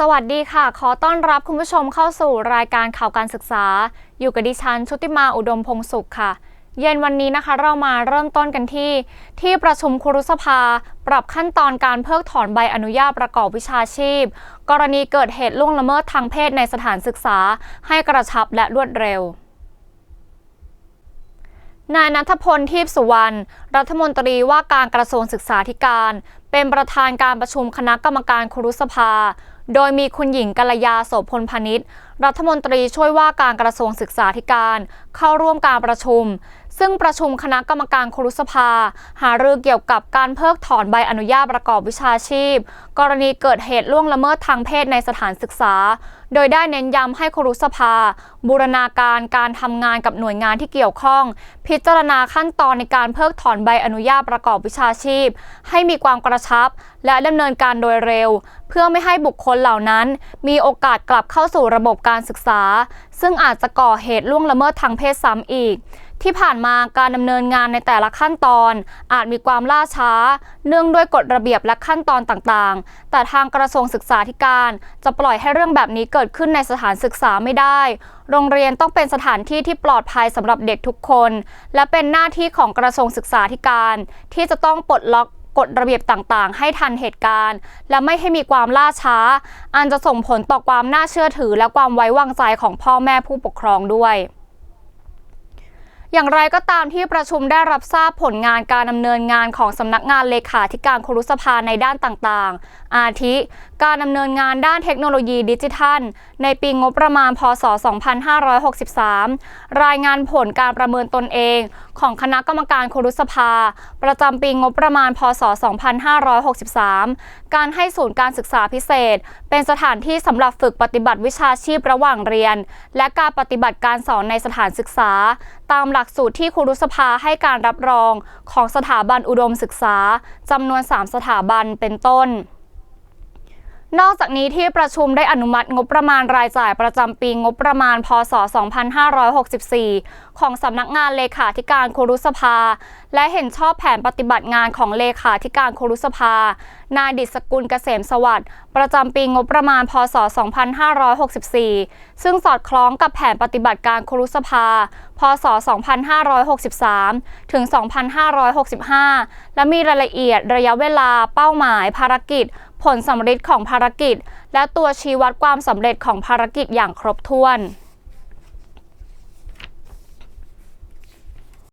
สวัสดีค่ะ ขอต้อนรับคุณผู้ชมเข้าสู่รายการข่าวการศึกษา อยู่กับดิฉันชุติมาอุดมพงสุขค่ะ เย็นวันนี้นะคะเรามาเริ่มต้นกันที่ ที่ประชุมครุสภา ปรับขั้นตอนการเพิกถอนใบอนุญาตประกอบวิชาชีพ กรณีเกิดเหตุล่วงละเมิดทางเพศในสถานศึกษา ให้กระชับและรวดเร็วนายนัทพลทีพสุวรรณ รัฐมนตรีว่าการกระทรวงศึกษาธิการ เป็นประธานการประชุมคณะกรรมการครุสภา โดยมีคุณหญิงกัลยาโสพลพนิษฐ์รัฐมนตรีช่วยว่าการกระทรวงศึกษาธิการ เข้าร่วมการประชุม ซึ่งประชุมคณะกรรมการครุสภา หารือเกี่ยวกับการเพิกถอนใบอนุญาตประกอบวิชาชีพ กรณีเกิดเหตุล่วงละเมิดทางเพศในสถานศึกษาโดยได้เน้นย้ำให้ครุสภา บูรณาการการทำงานกับหน่วยงานที่เกี่ยวข้อง พิจารณาขั้นตอนในการเพิกถอนใบอนุญาตประกอบวิชาชีพ ให้มีความกระชับ และดำเนินการโดยเร็ว เพื่อไม่ให้บุคคลเหล่านั้น มีโอกาสกลับเข้าสู่ระบบการศึกษา ซึ่งอาจจะก่อเหตุล่วงละเมิดทางเพศซ้ำอีก ที่ผ่านมาการดำเนินงานในแต่ละขั้นตอน อาจมีความล่าช้า เนื่องด้วยกฎระเบียบและขั้นตอนต่างๆ แต่ทางกระทรวงศึกษาธิการจะปล่อยให้เรื่องแบบนี้เกิดขึ้นในสถานศึกษาไม่ได้ โรงเรียนต้องเป็นสถานที่ที่ปลอดภัยสำหรับเด็กทุกคน และเป็นหน้าที่ของกระทรวงศึกษาธิการ ที่จะต้องปลดล็อกกฎระเบียบต่างๆ ให้ทันเหตุการณ์ และไม่ให้มีความล่าช้า อันจะส่งผลต่อความน่าเชื่อถือและความไว้วางใจของพ่อแม่ผู้ปกครองด้วย อย่างไรก็ตามที่ประชุมได้รับทราบผลงานการดำเนินงานของสำนักงานเลขาธิการครุสภาในด้านต่างๆ อาทิ การดำเนินงานด้านเทคโนโลยีดิจิทัล ในปีงบประมาณ พศ 2563 รายงานผลการประเมินตนเอง ของคณะกรรมการครุสภา ประจำปีงบประมาณ พศ 2563 การให้ศูนย์การศึกษาพิเศษ เป็นสถานที่สำหรับฝึกปฏิบัติวิชาชีพระหว่างเรียน และการปฏิบัติการสอนในสถานศึกษาตามหลักสูตรที่ครุสภาให้การรับรองของสถาบันอุดมศึกษาจำนวน 3 สถาบันเป็นต้น นอกจากนี้ที่ประชุมได้อนุมัติงบประมาณรายจ่ายประจำปีงบประมาณ พศ 2564 ของสำนักงานเลขาธิการครุสภา และเห็นชอบแผนปฏิบัติงานของเลขาธิการครุสภา นายดิษกุลเกษมสวัสดิ์ประจำปีงบประมาณ พศ 2564 ซึ่งสอดคล้องกับแผนปฏิบัติการครุสภา พศ 2563 ถึง 2565 และมีรายละเอียดระยะเวลาเป้าหมายภารกิจ ผลสำเร็จของภารกิจ และตัวชี้วัดความสำเร็จของภารกิจอย่างครบถ้วน